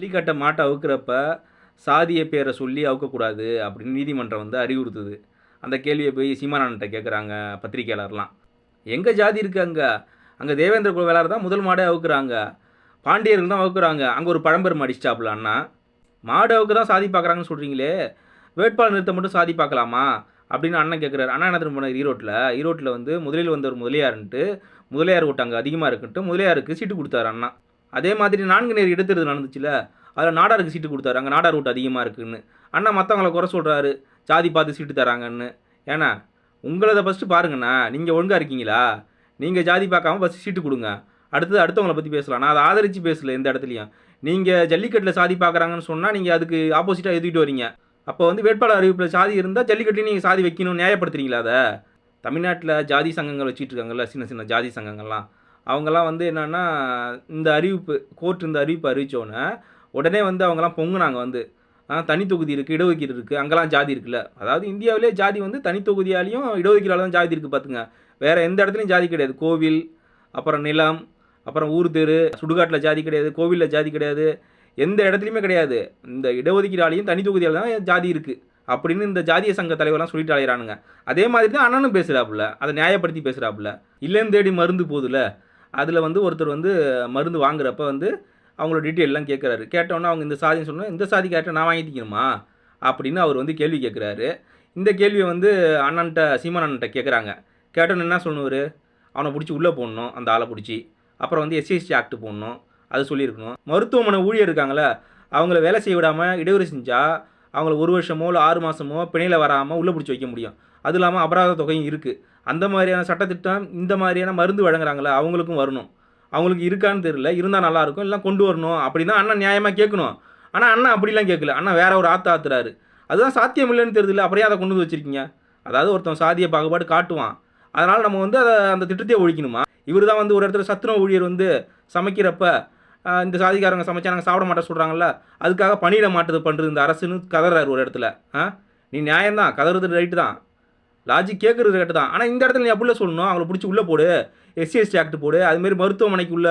ஜல்லிக்கட்டை மாட்டை அவுக்கிறப்ப சாதிய பேரை சொல்லி அவுக்கக்கூடாது அப்படின்னு நீதிமன்றம் வந்து அறிவுறுத்துது. அந்த கேள்வியை போய் சீமானன்ட்ட கேட்குறாங்க பத்திரிக்கையாளர்லாம். எங்கே ஜாதி இருக்குது அங்கே? அங்கே தேவேந்திர குல வேளார் தான் முதல் மாடே அவுக்குறாங்க. பாண்டியர்கள் தான் அவுக்குறாங்க. அங்கே ஒரு பழம்பெரும் அடிச்சிட்டாப்புல அண்ணா. மாடு அவுக்கு தான் சாதி பார்க்குறாங்கன்னு சொல்கிறீங்களே வேட்பாளர் நிறுத்த மட்டும் சாதி பார்க்கலாமா அப்படின்னு அண்ணன் கேட்குறாரு அண்ணா என்ன திரும்ப ஈரோட்டில் ஈரோட்டில் வந்து முதலில் வந்தவர் முதலியாருன்ட்டு முதலியார் கூட்டம் அங்கே அதிகமாக இருக்குன்ட்டு முதலியாருக்கு சீட்டு கொடுத்தாரு அண்ணா. அதே மாதிரி நான்கு நேர் இடைத்தேர்தல் நடந்துச்சுல அதில் நாடாருக்கு சீட்டு கொடுத்தாரு. அங்கே நாடார் ஓட்டு அதிகமாக இருக்குன்னு. அண்ணா மற்றவங்களை குறை சொல்கிறாரு ஜாதி பார்த்து சீட்டு தராங்கன்னு. ஏன்னா உங்களதை ஃபஸ்ட்டு பாருங்கண்ணா நீங்கள் ஒழுங்காக இருக்கீங்களா? நீங்கள் ஜாதி பார்க்காம ஃபஸ்ட்டு சீட்டு கொடுங்க. அடுத்தது அடுத்தவங்கள பற்றி பேசலாம். நான் அதை ஆதரித்து பேசல எந்த இடத்துலையும். நீங்கள் ஜல்லிக்கட்டில் சாதி பார்க்குறாங்கன்னு சொன்னால் நீங்கள் அதுக்கு ஆப்போசிட்டாக எழுதிட்டு வரீங்க. அப்போ வந்து வேட்பாளர் அறிவிப்பில் சாதி இருந்தால் ஜல்லிக்கட்டுலையும் நீங்கள் சாதி வைக்கணும்னு நியாயப்படுத்துறீங்களா அதை? தமிழ்நாட்டில் ஜாதி சங்கங்கள் வச்சுட்டு இருக்காங்கல்ல சின்ன சின்ன ஜாதி சங்கங்கள்லாம். அவங்கெல்லாம் வந்து என்னென்னா இந்த அறிவிப்பு கோர்ட் இந்த அறிவிப்பு அறிவித்தோன்னே உடனே வந்து அவங்கெல்லாம் பொங்குனாங்க வந்து. தனி தொகுதி இருக்குது இடஒதுக்கீடு இருக்குது அங்கெல்லாம் ஜாதி இருக்குல்ல. அதாவது இந்தியாவிலே ஜாதி வந்து தனி தொகுதியாலையும் இடஒதுக்கீடால தான் ஜாதி இருக்குது பார்த்துங்க வேறு எந்த இடத்துலையும் ஜாதி கிடையாது. கோவில் அப்புறம் நிலம் அப்புறம் ஊர் தெரு சுடுகாட்டில் ஜாதி கிடையாது கோவிலில் ஜாதி கிடையாது. எந்த இடத்துலையுமே கிடையாது. இந்த இடஒதுக்கீடாலையும் தனி தொகுதியால் தான் ஜாதி இருக்குது அப்படின்னு இந்த ஜாதிய சங்க தலைவர்லாம் சொல்லிட்டு அலையிறானுங்க. அதே மாதிரி தான் அண்ணனும் பேசுகிறாப்புல அதை நியாயப்படுத்தி பேசுகிறாப்புல இல்லைன்னு தேடி மருந்து போகுதுல அதில் வந்து ஒருத்தர் வந்து மருந்து வாங்குறப்ப வந்து அவங்களோட டீட்டெயிலெலாம் கேட்குறாரு கேட்டோன்னே அவங்க இந்த சாதின்னு சொன்னால் இந்த சாதி கேட்ட நான் வாங்கிக்கணுமா அப்படின்னு அவர் வந்து கேள்வி கேட்குறாரு இந்த கேள்வியை வந்து அண்ணன்ட்ட சீமான் அண்ணன்ட்ட கேட்குறாங்க கேட்டோன்னு என்ன சொல்லுவார்? அவனை பிடிச்சி உள்ளே போடணும் அந்த ஆளை பிடிச்சி. அப்புறம் வந்து எஸ்சிஎஸ்டி ஆக்ட் போடணும் அது சொல்லியிருக்கணும். மருத்துவமனை ஊழியர் இருக்காங்களே அவங்கள வேலை செய்ய விடாமல் இடையூறு செஞ்சால் அவங்கள ஒரு வருஷமோ இல்லை ஆறு மாதமோ பிணையில் வராமல் உள்ளே பிடிச்சி வைக்க முடியும். அது இல்லாமல் அபராத தொகையும் இருக்குது அந்த மாதிரியான சட்டத்திட்டம் இந்த மாதிரியான மருந்து வழங்குறாங்களே? அவங்களுக்கும் வரணும். அவங்களுக்கு இருக்கான்னு தெரியல. இருந்தால் நல்லாயிருக்கும் இல்லை கொண்டு வரணும். அப்படி தான் அண்ணன் நியாயமாக கேட்கணும். ஆனால் அண்ணன் அப்படிலாம் கேட்கல. அண்ணன் வேற ஒரு ஆத்த ஆத்துறாரு. அதுதான் சாத்தியம் இல்லைன்னு தெரியல அப்படியே அதை கொண்டு வந்து வச்சுருக்கீங்க. அதாவது ஒருத்தன் சாதிய பாகுபாடு காட்டுவான். அதனால் நம்ம வந்து அதை அந்த திட்டத்தையே ஒழிக்கணுமா? இவர் தான் வந்து ஒரு இடத்துல சத்துணவு ஊழியர் வந்து சமைக்கிறப்ப இந்த சாதிக்காரங்க சமைச்சா நாங்கள் சாப்பிட மாட்டேன் சொல்கிறாங்கல்ல அதுக்காக பணியிட மாட்டது பண்ணுறது இந்த அரசுன்னு கதறாரு ஒரு இடத்துல. ஆ? நீ நியாயம்தான். கதறது ரைட்டு தான். லாஜிக் கேட்குறது கரெக்டு தான். ஆனால் இந்த இடத்துல நீ அப்படில சொல்லணும். அவங்கள பிடிச்சி உள்ளே போடு. எஸ்சிஎஸ்டி ஆக்ட் போடு. அதுமாரி மருத்துவமனைக்கு உள்ள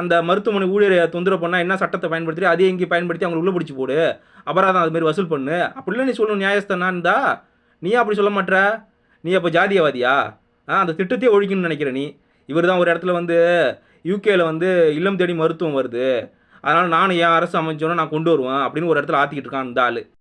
அந்த மருத்துவமனை ஊழியரை தொந்தரவு பண்ணால் என்ன சட்டத்தை பயன்படுத்தி அதே இங்கே பயன்படுத்தி அவங்களை உள்ளே பிடிச்சி போடு. அபராதம் அதுமாரி வசூல் பண்ணு. அப்படிலாம் நீ சொல்லணும் நியாயஸ்தானா இருந்தா நீ அப்படி சொல்ல மாட்ற? நீ அப்போ ஜாதியவாதியா? ஆ அந்த திட்டத்தையே ஒழிக்கணும்னு நினைக்கிற நீ. இவர் தான் ஒரு இடத்துல வந்து யூகேயில் வந்து இல்லம் தேடி மருத்துவம் வருது. அதனால் நானும் என் அரசு அமைச்சோன்னா நான் கொண்டு வருவேன் அப்படின்னு ஒரு இடத்துல ஆற்றிக்கிட்டு இருக்கான் இந்த ஆள்.